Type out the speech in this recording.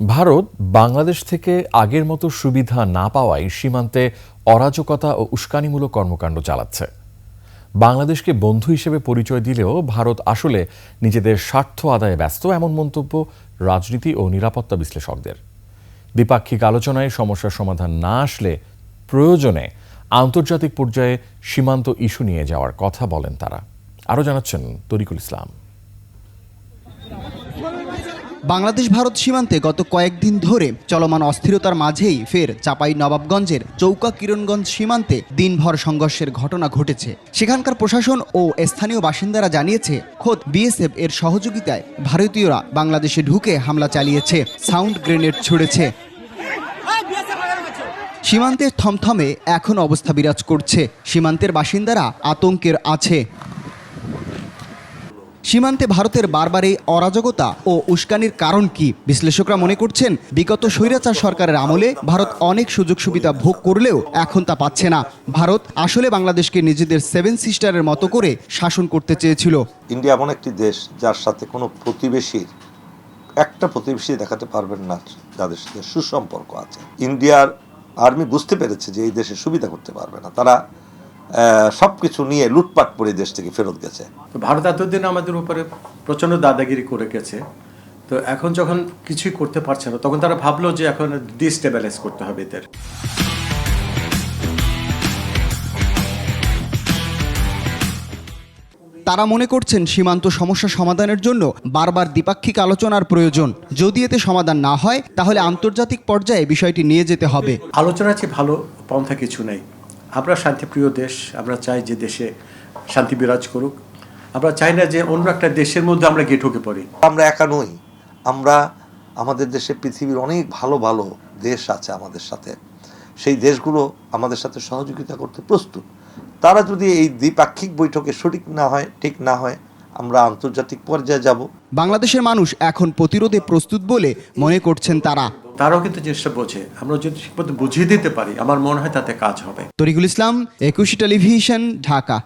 ভারত বাংলাদেশ থেকে আগের মতো সুবিধা না পাওয়ায় সীমান্তে অরাজকতা ও উস্কানিমূলক কর্মকাণ্ড চালাচ্ছে। বাংলাদেশকে বন্ধু হিসেবে পরিচয় দিলেও ভারত আসলে নিজেদের স্বার্থ আদায়ে ব্যস্ত এমন মন্তব্য রাজনীতি ও নিরাপত্তা বিশ্লেষকদের। দ্বিপাক্ষিক আলোচনায় সমস্যার সমাধান না আসলে প্রয়োজনে আন্তর্জাতিক পর্যায়ে সীমান্ত ইস্যু নিয়ে যাওয়ার কথা বলেন তারা। আরও জানাচ্ছেন তরিকুল ইসলাম। বাংলাদেশ ভারত সীমান্তে গত কয়েকদিন ধরে চলমান অস্থিরতার মাঝেই ফের চাপাই নবাবগঞ্জের চৌকা কিরণগঞ্জ সীমান্তে দিনভর সংঘর্ষের ঘটনা ঘটেছে। সেখানকার প্রশাসন ও স্থানীয় বাসিন্দারা জানিয়েছে, খোদ বিএসএফ এর সহযোগিতায় ভারতীয়রা বাংলাদেশে ঢুকে হামলা চালিয়েছে, সাউন্ড গ্রেনেড ছুড়েছে। সীমান্তের থমথমে এখন অবস্থা বিরাজ করছে। সীমান্তের বাসিন্দারা আতঙ্কের আছে। সীমান্তে ভারতের বারবার এই অরাজকতা ও উস্কানির কারণ কি? বিশ্লেষকরা মনে করছেন, বিগত স্বৈরাচার সরকারের আমলে ভারত অনেক সুযোগ সুবিধা ভোগ করলেও এখন তা পাচ্ছে না। ভারত আসলে বাংলাদেশকে নিজেদের সেভেন সিস্টারের মতো করে শাসন করতে চেয়েছিল। ইন্ডিয়া এমন একটি দেশ যার সাথে কোনো প্রতিবেশীর, একটা প্রতিবেশী দেখাতে পারবেন না যাদের সাথে সুসম্পর্ক আছে। ইন্ডিয়ার আর্মি বুঝতে পেরেছে যে এই দেশে সুবিধা করতে পারবে না। তারা সব কিছু নিয়ে লুটপাট করে দেশ থেকে ফেরত গেছে। ভারত এতদিন আমাদের উপরে প্রচণ্ড দাদাগিরি করে গেছে। তো এখন যখন কিছুই করতে পারছে না তখন তারা ভাবলো যে এখন ডিস্টেবিলাইজ করতে হবে এদের। তারা মনে করছেন সীমান্ত সমস্যা সমাধানের জন্য বারবার দ্বিপাক্ষিক আলোচনার প্রয়োজন। যদি এতে সমাধান না হয় তাহলে আন্তর্জাতিক পর্যায়ে বিষয়টি নিয়ে যেতে হবে। আলোচনার চেয়ে ভালো পন্থা কিছু নেই। আমরা শান্তিপ্রিয় দেশ আমরা চাই যে দেশে শান্তি বিরাজ করুক। আমরা চাই না যে অন্য একটা দেশের মধ্যে আমরা গিয়ে ঢুকে পড়ি। আমরা একা নই। আমরা আমাদের দেশে পৃথিবীর অনেক ভালো ভালো দেশ আছে আমাদের সাথে। সেই দেশগুলো আমাদের সাথে সহযোগিতা করতে প্রস্তুত। তারা যদি এই দ্বিপাক্ষিক বৈঠকে সঠিক না হয় ঠিক না হয় আমরা আন্তর্জাতিক পর্যায়ে যাব। বাংলাদেশের মানুষ এখন প্রতিরোধে প্রস্তুত বলে মনে করছেন তারা। তারাও কিন্তু জিনিসটা বোঝে। আমরা যদি ঠিক মতো বুঝিয়ে দিতে পারি আমার মনে হয় তাতে কাজ হবে। তরিকুল ইসলাম একুশে টেলিভিশন ঢাকা।